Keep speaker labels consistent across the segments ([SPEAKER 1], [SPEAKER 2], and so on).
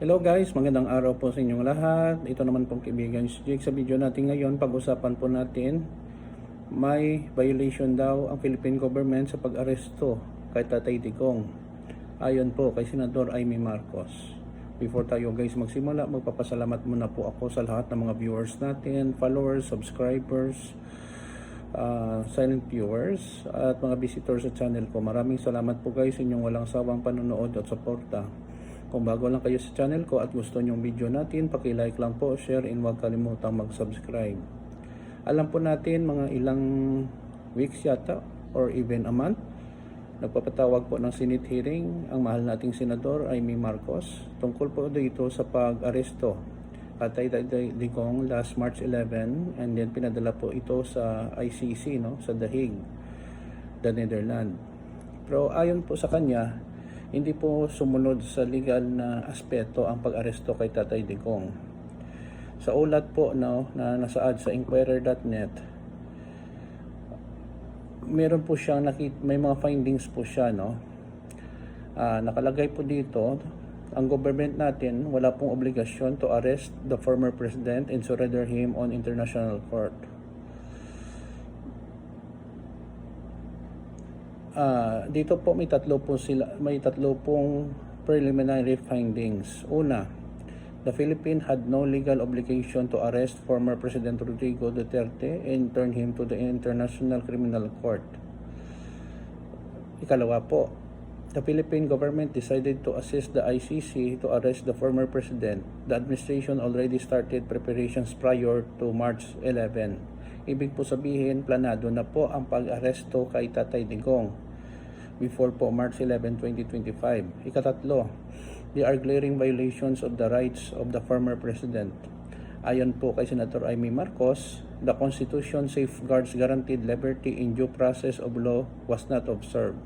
[SPEAKER 1] Hello guys, magandang araw po sa inyong lahat. Ito naman pong kaibigan si Jake. Sa video natin ngayon, pag-usapan po natin may violation daw ang Philippine government sa pag-aresto kay Tatay Digong. Ayon po kay Senador Amy Marcos. Before tayo guys magsimula, magpapasalamat muna po ako sa lahat ng mga viewers natin, followers, subscribers, uh, silent viewers at mga visitors sa channel ko. Maraming salamat po guys sa inyong walang sawang panonood at suporta. Kung bago lang kayo sa channel ko at gusto nyong video natin, paki-like lang po, share, and huwag kalimutang mag-subscribe. Alam po natin mga ilang weeks yata or even a month, nagpapatawag po ng Senate hearing ang mahal nating senador Amy Marcos tungkol po dito sa pag-aresto Patay Digong last March 11 and then pinadala po ito sa ICC no sa The Hague, the Netherlands. Pero ayon po sa kanya, hindi po sumunod sa legal na aspeto ang pag-aresto kay Tatay Digong. Sa ulat po no, na nasaad sa inquirer.net, meron po siyang nakit may mga findings po siya no. Ah, nakalagay po dito ang government natin wala pong obligasyon to arrest the former president and surrender him on international court. Ah, dito po may tatlo po sila, may tatlo pong preliminary findings. Una, the Philippines had no legal obligation to arrest former President Rodrigo Duterte and turn him to the International Criminal Court. Ikalawa po, the Philippine government decided to assist the ICC to arrest the former president. The administration already started preparations prior to March 11. Ibig po sabihin, planado na po ang pag-aresto kay Tatay Digong before po March 11, 2025. Ikatatlo, there are glaring violations of the rights of the former president. Ayon po kay Senator Amy Marcos, the Constitution safeguards guaranteed liberty in due process of law was not observed.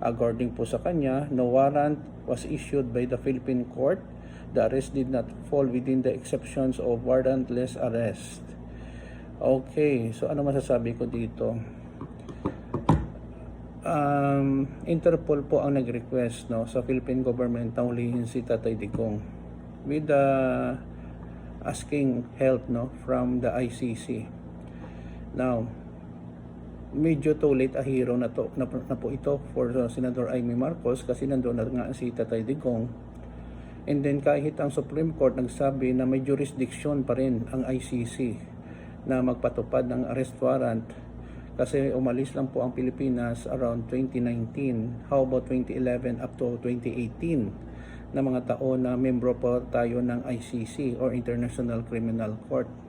[SPEAKER 1] According po sa kanya, no warrant was issued by the Philippine court. The arrest did not fall within the exceptions of warrantless arrest. Okay, so ano masasabi ko dito? Um, Interpol po ang nag-request no, sa Philippine government na hulihin si Tatay Digong with the asking help no, from the ICC. Now, medyo too late a hero na, to, na, na po ito for uh, Senador Amy Marcos kasi nandoon na nga si Tatay Digong. And then kahit ang Supreme Court nagsabi na may jurisdiction pa rin ang ICC na magpatupad ng arrest warrant kasi umalis lang po ang Pilipinas around 2019. How about 2011 up to 2018 na mga taon na membro po tayo ng ICC or International Criminal Court.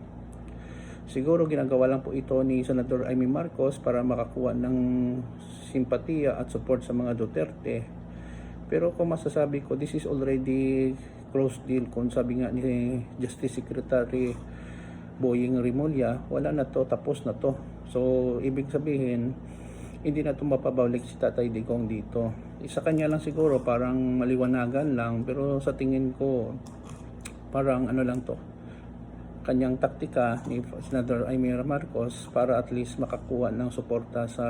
[SPEAKER 1] Siguro ginagawa lang po ito ni Senador Amy Marcos para makakuha ng simpatiya at support sa mga Duterte. Pero kung masasabi ko, this is already closed deal. Kung sabi nga ni Justice Secretary Boying Rimulya, wala na to, tapos na to. So, ibig sabihin, hindi na ito mapabalik si Tatay Digong dito. Isa kanya lang siguro, parang maliwanagan lang, pero sa tingin ko, parang ano lang to, kanyang taktika ni Senador Aimee Marcos para at least makakuha ng suporta sa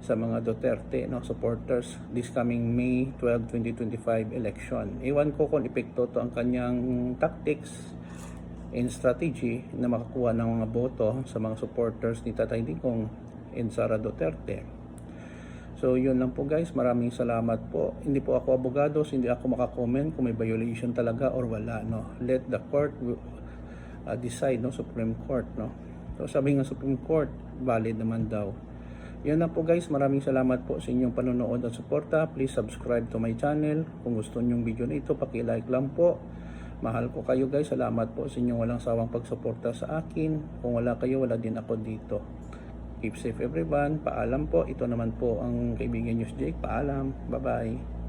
[SPEAKER 1] sa mga Duterte no supporters this coming May 12, 2025 election. Iwan ko kung epekto to ang kanyang tactics and strategy na makakuha ng mga boto sa mga supporters ni Tatay Digong and Sara Duterte. So yun lang po guys, maraming salamat po. Hindi po ako abogado, so hindi ako makakomment kung may violation talaga or wala. No? Let the court uh, decide, no? Supreme Court. No? So sabi ng Supreme Court, valid naman daw. Yan na po guys, maraming salamat po sa inyong panonood at suporta. Please subscribe to my channel. Kung gusto niyo yung video na ito, paki-like lang po. Mahal ko kayo guys. Salamat po sa inyong walang sawang pagsuporta sa akin. Kung wala kayo, wala din ako dito. Keep safe everyone. Paalam po. Ito naman po ang kaibigan News Jake. Paalam. Bye-bye.